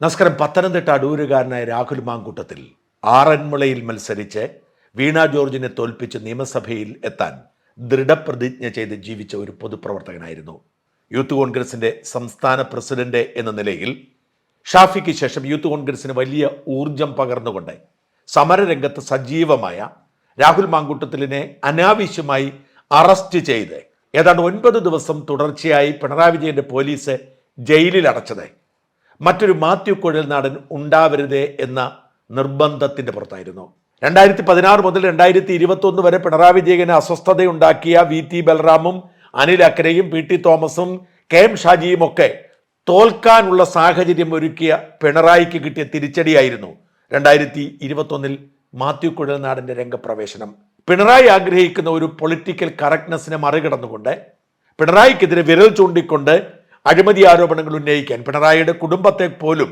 നമസ്കാരം. പത്തനംതിട്ട അടൂരുകാരനായ രാഹുൽ മാങ്കൂട്ടത്തിൽ ആറന്മുളയിൽ മത്സരിച്ച് വീണ ജോർജിനെ തോൽപ്പിച്ച് നിയമസഭയിൽ എത്താൻ ദൃഢപ്രതിജ്ഞ ചെയ്ത് ജീവിച്ച ഒരു പൊതുപ്രവർത്തകനായിരുന്നു. യൂത്ത് കോൺഗ്രസിന്റെ സംസ്ഥാന പ്രസിഡന്റ് എന്ന നിലയിൽ ഷാഫിക്ക് ശേഷം യൂത്ത് കോൺഗ്രസിന് വലിയ ഊർജം പകർന്നുകൊണ്ട് സമരരംഗത്ത് സജീവമായ രാഹുൽ മാങ്കൂട്ടത്തിലിനെ അനാവശ്യമായി അറസ്റ്റ് ചെയ്ത് ഏതാണ്ട് ഒൻപത് ദിവസം തുടർച്ചയായി പിണറായി വിജയന്റെ പോലീസ് ജയിലിൽ അടച്ചത് മറ്റൊരു മാത്യു കുഴൽനാടൻ ഉണ്ടാവരുതേ എന്ന നിർബന്ധത്തിന്റെ പുറത്തായിരുന്നു. രണ്ടായിരത്തി പതിനാറ് മുതൽ രണ്ടായിരത്തി ഇരുപത്തി ഒന്ന് വരെ പിണറായി വിജയന് അസ്വസ്ഥതയുണ്ടാക്കിയ വി ടി ബലറാമും അനിൽ അക്കരയും പി ടി തോമസും കെ എം ഷാജിയും ഒക്കെ തോൽക്കാനുള്ള സാഹചര്യം ഒരുക്കിയ പിണറായിക്ക് കിട്ടിയ തിരിച്ചടിയായിരുന്നു രണ്ടായിരത്തി ഇരുപത്തൊന്നിൽ മാത്യു കുഴൽനാടിന്റെ രംഗപ്രവേശനം. പിണറായി ആഗ്രഹിക്കുന്ന ഒരു പൊളിറ്റിക്കൽ കറക്റ്റ്നെസ്സിനെ മറികടന്നുകൊണ്ട് പിണറായിക്കെതിരെ വിരൽ ചൂണ്ടിക്കൊണ്ട് അഴിമതി ആരോപണങ്ങൾ ഉന്നയിക്കാൻ പിണറായിയുടെ കുടുംബത്തെ പോലും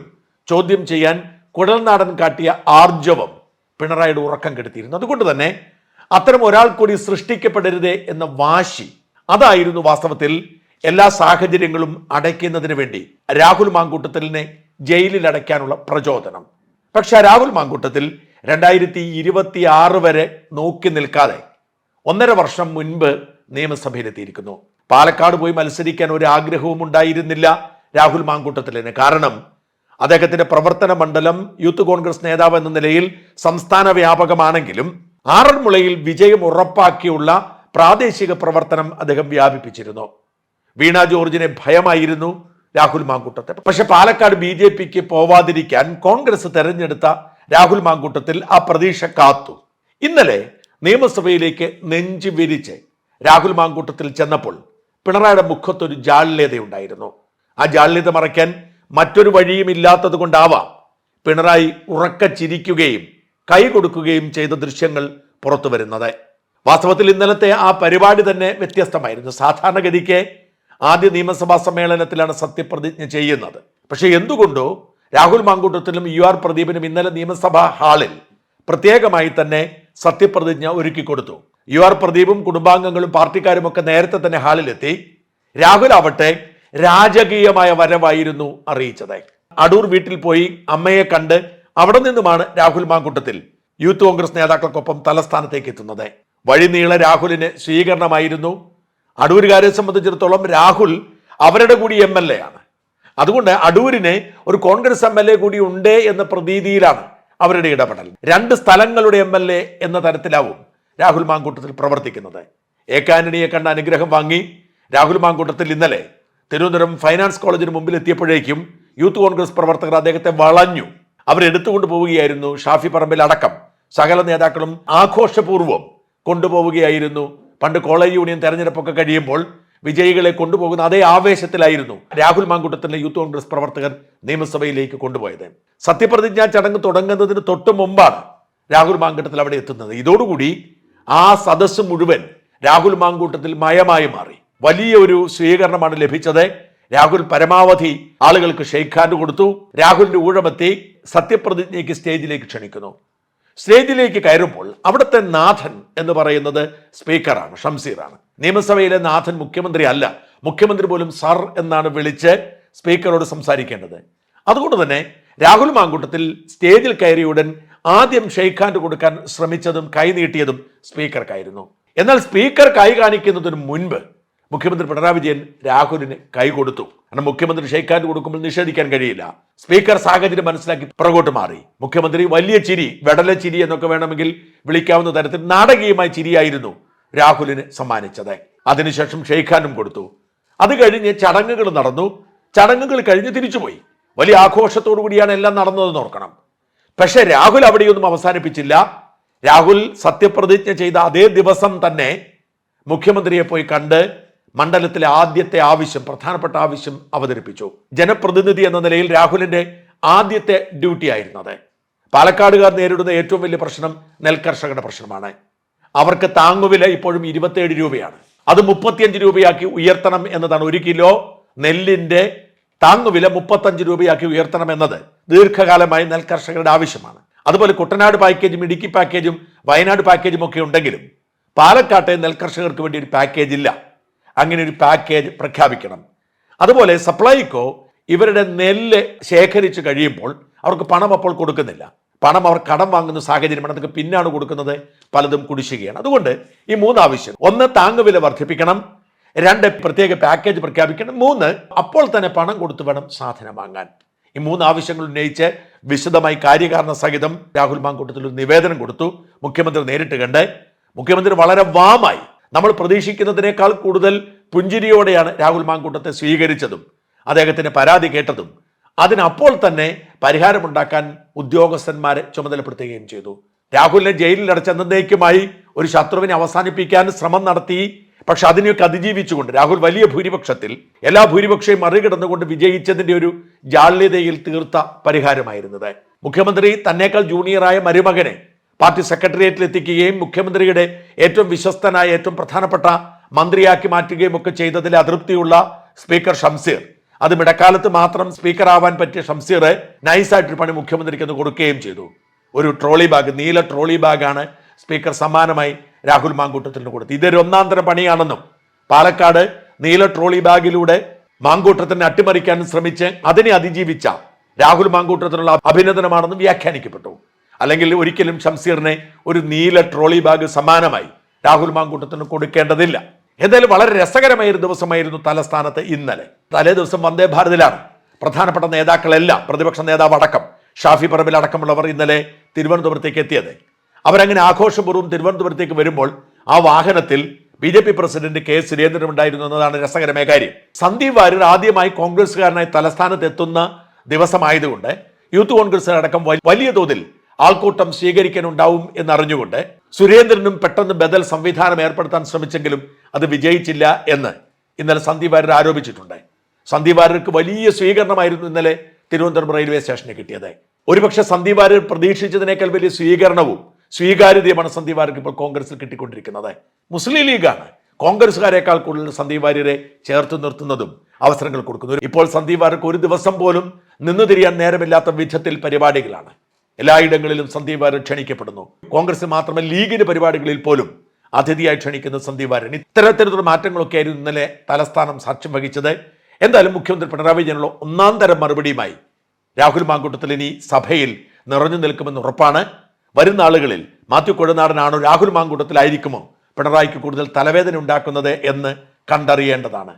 ചോദ്യം ചെയ്യാൻ കുഴൽനാടൻ കാട്ടിയ ആർജവം പിണറായിയുടെ ഉറക്കം കെടുത്തിയിരുന്നു. അതുകൊണ്ട് തന്നെ അത്തരം ഒരാൾ കൂടി സൃഷ്ടിക്കപ്പെടരുതേ എന്ന വാശി അതായിരുന്നു വാസ്തവത്തിൽ എല്ലാ സാഹചര്യങ്ങളും അടയ്ക്കുന്നതിന് വേണ്ടി രാഹുൽ മാങ്കൂട്ടത്തിലിനെ ജയിലിൽ അടയ്ക്കാനുള്ള പ്രചോദനം. പക്ഷെ രാഹുൽ മാങ്കൂട്ടത്തിൽ രണ്ടായിരത്തി ഇരുപത്തി ആറ് വരെ നോക്കി നിൽക്കാതെ ഒന്നര വർഷം മുൻപ് നിയമസഭയിലെത്തിയിരിക്കുന്നു. പാലക്കാട് പോയി മത്സരിക്കാൻ ഒരു ആഗ്രഹവും ഉണ്ടായിരുന്നില്ല രാഹുൽ മാങ്കൂട്ടത്തിലിന്. കാരണം അദ്ദേഹത്തിന്റെ പ്രവർത്തന മണ്ഡലം യൂത്ത് കോൺഗ്രസ് നേതാവ് എന്ന നിലയിൽ സംസ്ഥാന വ്യാപകമാണെങ്കിലും ആറന്മുളയിൽ വിജയം ഉറപ്പാക്കിയുള്ള പ്രാദേശിക പ്രവർത്തനം അദ്ദേഹം വ്യാപിപ്പിച്ചിരുന്നു. വീണ ജോർജിനെ ഭയമായിരുന്നു രാഹുൽ മാങ്കൂട്ടത്തെ. പക്ഷെ പാലക്കാട് ബി ജെ പിക്ക് പോവാതിരിക്കാൻ കോൺഗ്രസ് തെരഞ്ഞെടുത്ത രാഹുൽ മാങ്കൂട്ടത്തിൽ ആ പ്രതീക്ഷ കാത്തു. ഇന്നലെ നിയമസഭയിലേക്ക് നെഞ്ചു വിരിച്ച് രാഹുൽ മാങ്കൂട്ടത്തിൽ ചെന്നപ്പോൾ പിണറായിയുടെ മുഖത്തൊരു ജാള്യതയുണ്ടായിരുന്നു ആ ജാള്യത മറയ്ക്കാൻ മറ്റൊരു വഴിയും ഇല്ലാത്തത് കൊണ്ടാവാം പിണറായി ഉറക്ക ചിരിക്കുകയും കൈ കൊടുക്കുകയും ചെയ്ത ദൃശ്യങ്ങൾ പുറത്തു വരുന്നത്. വാസ്തവത്തിൽ ഇന്നലത്തെ ആ പരിപാടി തന്നെ വ്യത്യസ്തമായിരുന്നു. സാധാരണഗതിക്ക് ആദ്യ നിയമസഭാ സമ്മേളനത്തിലാണ് സത്യപ്രതിജ്ഞ ചെയ്യുന്നത്. പക്ഷേ എന്തുകൊണ്ടോ രാഹുൽ മാങ്കൂട്ടത്തിലും യു ആർ പ്രദീപിനും ഇന്നലെ നിയമസഭാ ഹാളിൽ പ്രത്യേകമായി തന്നെ സത്യപ്രതിജ്ഞ ഒരുക്കി കൊടുത്തു യു ആർ പ്രദീപും കുടുംബാംഗങ്ങളും പാർട്ടിക്കാരും ഒക്കെ നേരത്തെ തന്നെ ഹാളിലെത്തി. രാഹുൽ ആവട്ടെ രാജകീയമായ വരവായിരുന്നു അറിയിച്ചത്. അടൂർ വീട്ടിൽ പോയി അമ്മയെ കണ്ട് അവിടെ നിന്നുമാണ് രാഹുൽ മാങ്കൂട്ടത്തിൽ യൂത്ത് കോൺഗ്രസ് നേതാക്കൾക്കൊപ്പം തലസ്ഥാനത്തേക്ക് എത്തുന്നത്. വഴി നീള രാഹുലിന് സ്വീകരണമായിരുന്നു. അടൂരുകാരെ സംബന്ധിച്ചിടത്തോളം രാഹുൽ അവരുടെ കൂടി എം എൽ എ ആണ്. അതുകൊണ്ട് അടൂരിന് ഒരു കോൺഗ്രസ് എം എൽ എ കൂടി ഉണ്ട് എന്ന പ്രതീതിയിലാണ് അവരുടെ ഇടപെടൽ. രണ്ട് സ്ഥലങ്ങളുടെ എം എൽ എ എന്ന തരത്തിലാവും രാഹുൽ മാങ്കൂട്ടത്തിൽ പ്രവർത്തിക്കുന്നത്. എ കാനണിയെ കണ്ട അനുഗ്രഹം വാങ്ങി രാഹുൽ മാങ്കൂട്ടത്തിൽ ഇന്നലെ തിരുവനന്തപുരം ഫൈനാൻസ് കോളേജിന് മുമ്പിൽ എത്തിയപ്പോഴേക്കും യൂത്ത് കോൺഗ്രസ് പ്രവർത്തകർ അദ്ദേഹത്തെ വളഞ്ഞു. അവരെടുത്തുകൊണ്ട് പോവുകയായിരുന്നു ഷാഫി പറമ്പിൽ അടക്കം. സകല നേതാക്കളും ആഘോഷപൂർവം കൊണ്ടുപോവുകയായിരുന്നു. പണ്ട് കോളേജ് യൂണിയൻ തെരഞ്ഞെടുപ്പൊക്കെ കഴിയുമ്പോൾ വിജയികളെ കൊണ്ടുപോകുന്ന അതേ ആവേശത്തിലായിരുന്നു രാഹുൽ മാങ്കൂട്ടത്തിലെ യൂത്ത് കോൺഗ്രസ് പ്രവർത്തകർ നിയമസഭയിലേക്ക് കൊണ്ടുപോയത്. സത്യപ്രതിജ്ഞാ ചടങ്ങ് തുടങ്ങുന്നതിന് തൊട്ട് മുമ്പാണ് രാഹുൽ മാങ്കൂട്ടത്തിൽ അവിടെ എത്തുന്നത്. ഇതോടുകൂടി ആ സദസ്സ് മുഴുവൻ രാഹുൽ മാങ്കൂട്ടത്തിൽ മയമായി മാറി. വലിയ ഒരു സ്വീകരണമാണ് ലഭിച്ചത്. രാഹുൽ പരമാവധി ആളുകൾക്ക് ഷെയ്ഖ് ഹാൻഡ് കൊടുത്തു. രാഹുലിന്റെ ഊഴമെത്തി സത്യപ്രതിജ്ഞയ്ക്ക് സ്റ്റേജിലേക്ക് ക്ഷണിക്കുന്നു. സ്റ്റേജിലേക്ക് കയറുമ്പോൾ അവിടുത്തെ നാഥൻ എന്ന് പറയുന്നത് സ്പീക്കറാണ് ഷംസീറാണ്. നിയമസഭയിലെ നാഥൻ മുഖ്യമന്ത്രി അല്ല. മുഖ്യമന്ത്രി പോലും സർ എന്നാണ് വിളിച്ച് സ്പീക്കറോട് സംസാരിക്കേണ്ടത്. അതുകൊണ്ട് തന്നെ രാഹുൽ മാങ്കൂട്ടത്തിൽ സ്റ്റേജിൽ കയറിയുടൻ ആദ്യം ഷെയ്ഖ് ഹാൻഡ് കൊടുക്കാൻ ശ്രമിച്ചതും കൈനീട്ടിയതും സ്പീക്കർക്കായിരുന്നു. എന്നാൽ സ്പീക്കർ കൈ കാണിക്കുന്നതിന് മുൻപ് മുഖ്യമന്ത്രി പിണറായി വിജയൻ രാഹുലിന് കൈ കൊടുത്തു. കാരണം മുഖ്യമന്ത്രി ഷെയ്ഖ് ഹാൻഡ് കൊടുക്കുമ്പോൾ നിഷേധിക്കാൻ കഴിയില്ല. സ്പീക്കർ സാഹചര്യം മനസ്സിലാക്കി പുറകോട്ട് മാറി. മുഖ്യമന്ത്രി വലിയ ചിരി വെടല ചിരി എന്നൊക്കെ വേണമെങ്കിൽ വിളിക്കാവുന്ന തരത്തിൽ നാടകീയമായ ചിരിയായിരുന്നു രാഹുലിന് സമ്മാനിച്ചത്. അതിനുശേഷം ഷെയ്ഖ് കൊടുത്തു. അത് കഴിഞ്ഞ് ചടങ്ങുകൾ നടന്നു. ചടങ്ങുകൾ കഴിഞ്ഞ് തിരിച്ചുപോയി. വലിയ ആഘോഷത്തോടു കൂടിയാണ് എല്ലാം നടന്നതെന്ന് ഓർക്കണം. പക്ഷെ രാഹുൽ അവിടെയൊന്നും അവസാനിപ്പിച്ചില്ല. രാഹുൽ സത്യപ്രതിജ്ഞ ചെയ്ത അതേ ദിവസം തന്നെ മുഖ്യമന്ത്രിയെ പോയി കണ്ട് മണ്ഡലത്തിലെ ആദ്യത്തെ ആവശ്യം പ്രധാനപ്പെട്ട ആവശ്യം അവതരിപ്പിച്ചു. ജനപ്രതിനിധി എന്ന നിലയിൽ രാഹുലിന്റെ ആദ്യത്തെ ഡ്യൂട്ടി ആയിരുന്നത് പാലക്കാടുകാർ നേരിടുന്ന ഏറ്റവും വലിയ പ്രശ്നം നെൽകർഷകരുടെ പ്രശ്നമാണ്. അവർക്ക് താങ്ങുവില ഇപ്പോഴും ഇരുപത്തിയേഴ് രൂപയാണ്. അത് മുപ്പത്തിയഞ്ച് രൂപയാക്കി ഉയർത്തണം എന്നതാണ് ഒരു കിലോ നെല്ലിന്റെ താങ്ങുവില മുപ്പത്തഞ്ച് രൂപയാക്കി ഉയർത്തണം എന്നത്. ദീർഘകാലമായി നെൽകർഷകരുടെ ആവശ്യമാണ്. അതുപോലെ കുട്ടനാട് പാക്കേജും ഇടുക്കി പാക്കേജും വയനാട് പാക്കേജും ഒക്കെ ഉണ്ടെങ്കിലും പാലക്കാട്ടെ നെൽ കർഷകർക്ക് വേണ്ടി ഒരു പാക്കേജ് ഇല്ല. അങ്ങനെ ഒരു പാക്കേജ് പ്രഖ്യാപിക്കണം. അതുപോലെ സപ്ലൈകോ ഇവരുടെ നെല്ല് ശേഖരിച്ച് കഴിയുമ്പോൾ അവർക്ക് പണം അപ്പോൾ കൊടുക്കുന്നില്ല. പണം അവർ കടം വാങ്ങുന്ന സാഹചര്യമാണ്. അതൊക്കെ പിന്നാണ് കൊടുക്കുന്നത്. പലതും കുടിശ്ശികയാണ്. അതുകൊണ്ട് ഈ മൂന്ന് ആവശ്യം. ഒന്ന് താങ്ങുവില വർദ്ധിപ്പിക്കണം. രണ്ട് പ്രത്യേക പാക്കേജ് പ്രഖ്യാപിക്കണം. മൂന്ന് അപ്പോൾ തന്നെ പണം കൊടുത്തു വേണം സാധനം വാങ്ങാൻ. ഈ മൂന്ന് ആവശ്യങ്ങൾ ഉന്നയിച്ച് വിശദമായി കാര്യകാരണ സഹിതം രാഹുൽ മാങ്കൂട്ടത്തിൽ ഒരു നിവേദനം കൊടുത്തു. മുഖ്യമന്ത്രി നേരിട്ട് കണ്ട് മുഖ്യമന്ത്രി വളരെ വാമായി നമ്മൾ പ്രതീക്ഷിക്കുന്നതിനേക്കാൾ കൂടുതൽ പുഞ്ചിരിയോടെയാണ് രാഹുൽ മാങ്കൂട്ടത്തെ സ്വീകരിച്ചതും അദ്ദേഹത്തിന് പരാതി കേട്ടതും. അതിനപ്പോൾ തന്നെ പരിഹാരമുണ്ടാക്കാൻ ഉദ്യോഗസ്ഥന്മാരെ ചുമതലപ്പെടുത്തുകയും ചെയ്തു. രാഹുലിനെ ജയിലിൽ അടച്ചെന്നേക്കുമായി ഒരു ശത്രുവിനെ അവസാനിപ്പിക്കാൻ ശ്രമം നടത്തി പക്ഷെ അതിനെയൊക്കെ അതിജീവിച്ചുകൊണ്ട് രാഹുൽ വലിയ ഭൂരിപക്ഷത്തിൽ എല്ലാ ഭൂരിപക്ഷയും മറികടന്നുകൊണ്ട് വിജയിച്ചതിന്റെ ഒരു ജാള്യതയിൽ തീർത്ത പരിഹാരമായിരുന്നത്. മുഖ്യമന്ത്രി തന്നേക്കാൾ ജൂനിയറായ മരുമകനെ പാർട്ടി സെക്രട്ടേറിയറ്റിൽ എത്തിക്കുകയും മുഖ്യമന്ത്രിയുടെ ഏറ്റവും വിശ്വസ്തനായ ഏറ്റവും പ്രധാനപ്പെട്ട മന്ത്രിയാക്കി മാറ്റുകയും ഒക്കെ ചെയ്തതിൽ അതൃപ്തിയുള്ള സ്പീക്കർ ഷംസീർ. അത് ഇടക്കാലത്ത് മാത്രം സ്പീക്കർ ആവാൻ പറ്റിയ ഷംസീർ നൈസായിട്ടൊരു പണി മുഖ്യമന്ത്രിക്ക് കൊടുക്കുകയും ചെയ്തു. ഒരു ട്രോളി ബാഗ് നീല ട്രോളി ബാഗാണ് സ്പീക്കർ സമ്മാനമായി രാഹുൽ മാങ്കൂട്ടത്തിന് കൊടുത്തു. ഇതൊരു ഒന്നാം തരം പണിയാണെന്നും പാലക്കാട് നീല ട്രോളി ബാഗിലൂടെ മാങ്കൂട്ടത്തിനെ അട്ടിമറിക്കാൻ ശ്രമിച്ച് അതിനെ അതിജീവിച്ച രാഹുൽ മാങ്കൂട്ടത്തിനുള്ള അഭിനന്ദനമാണെന്നും വ്യാഖ്യാനിക്കപ്പെട്ടു. അല്ലെങ്കിൽ ഒരിക്കലും ഷംസീറിനെ ഒരു നീല ട്രോളി ബാഗ് സമാനമായി രാഹുൽ മാങ്കൂട്ടത്തിന് കൊടുക്കേണ്ടതില്ല. എന്തായാലും വളരെ രസകരമായ ഒരു ദിവസമായിരുന്നു തലസ്ഥാനത്ത് ഇന്നലെ. തലേ ദിവസം വന്ദേ ഭാരതിലാണ്. പ്രധാനപ്പെട്ട നേതാക്കളെല്ലാം പ്രതിപക്ഷ നേതാവ് അടക്കം ഷാഫി പറമ്പിൽ അടക്കമുള്ളവർ ഇന്നലെ തിരുവനന്തപുരത്തേക്ക് എത്തിയത്. അവരങ്ങനെ ആഘോഷപൂർവം തിരുവനന്തപുരത്തേക്ക് വരുമ്പോൾ ആ വാഹനത്തിൽ B J P president K Surendran ഉണ്ടായിരുന്നു എന്നതാണ് രസകരമായ കാര്യം. സന്ദീപ് വാര്യർ ആദ്യമായി കോൺഗ്രസ്സുകാരനായി തലസ്ഥാനത്ത് എത്തുന്ന ദിവസമായതുകൊണ്ട് യൂത്ത് കോൺഗ്രസ് അടക്കം വലിയ തോതിൽ ആൾക്കൂട്ടം സ്വീകരിക്കാനുണ്ടാവും എന്നറിഞ്ഞുകൊണ്ട് സുരേന്ദ്രനും പെട്ടെന്ന് ബദൽ സംവിധാനം ഏർപ്പെടുത്താൻ ശ്രമിച്ചെങ്കിലും അത് വിജയിച്ചില്ല എന്ന് ഇന്നലെ സന്ദീപ് വാര്യർ ആരോപിച്ചിട്ടുണ്ട്. സന്ദീപ് വാര്യർക്ക് വലിയ സ്വീകരണമായിരുന്നു ഇന്നലെ തിരുവനന്തപുരം റെയിൽവേ സ്റ്റേഷനിൽ കിട്ടിയത്. ഒരുപക്ഷെ സന്ദീപ് വാര്യർ പ്രതീക്ഷിച്ചതിനേക്കാൾ വലിയ സ്വീകരണവും സ്വീകാര്യതയുമാണ് സന്ദീപ് വാര്യർക്ക് ഇപ്പോൾ കോൺഗ്രസിൽ കിട്ടിക്കൊണ്ടിരിക്കുന്നത്. മുസ്ലിം ലീഗാണ്. കോൺഗ്രസ്സുകാരെക്കാൾ കൂടുതൽ സന്ദീപ് വാര്യരെ ചേർത്ത് നിർത്തുന്നതും അവസരങ്ങൾ കൊടുക്കുന്നതും. ഇപ്പോൾ സന്ദീപ് വാര്യർക്ക് ഒരു ദിവസം പോലും നിന്നു തിരിയാൻ നേരമില്ലാത്ത വിധത്തിൽ പരിപാടികളാണ്. എല്ലായിടങ്ങളിലും സന്ദീപ് വാര്യർ ക്ഷണിക്കപ്പെടുന്നു. കോൺഗ്രസ് മാത്രമല്ല ലീഗിന്റെ പരിപാടികളിൽ പോലും അതിഥിയായി ക്ഷണിക്കുന്ന സന്ദീപ് വാര്യൻ ഇത്തരത്തിലുള്ള മാറ്റങ്ങളൊക്കെ ആയിരുന്നു ഇന്നലെ തലസ്ഥാനം സാക്ഷ്യം വഹിച്ചത്. എന്തായാലും മുഖ്യമന്ത്രി പിണറായി വിജയനുള്ള ഒന്നാം തരം മറുപടിയുമായി രാഹുൽ മാങ്കൂട്ടത്തിൽ ഇനി സഭയിൽ നിറഞ്ഞു നിൽക്കുമെന്ന് ഉറപ്പാണ്. വരുന്ന ആളുകളിൽ മാത്യു കുഴനാടനാണോ രാഹുൽ മാങ്കൂട്ടത്തിലായിരിക്കുമോ പിണറായിക്ക് കൂടുതൽ തലവേദന ഉണ്ടാക്കുന്നത് എന്ന് കണ്ടറിയേണ്ടതാണ്.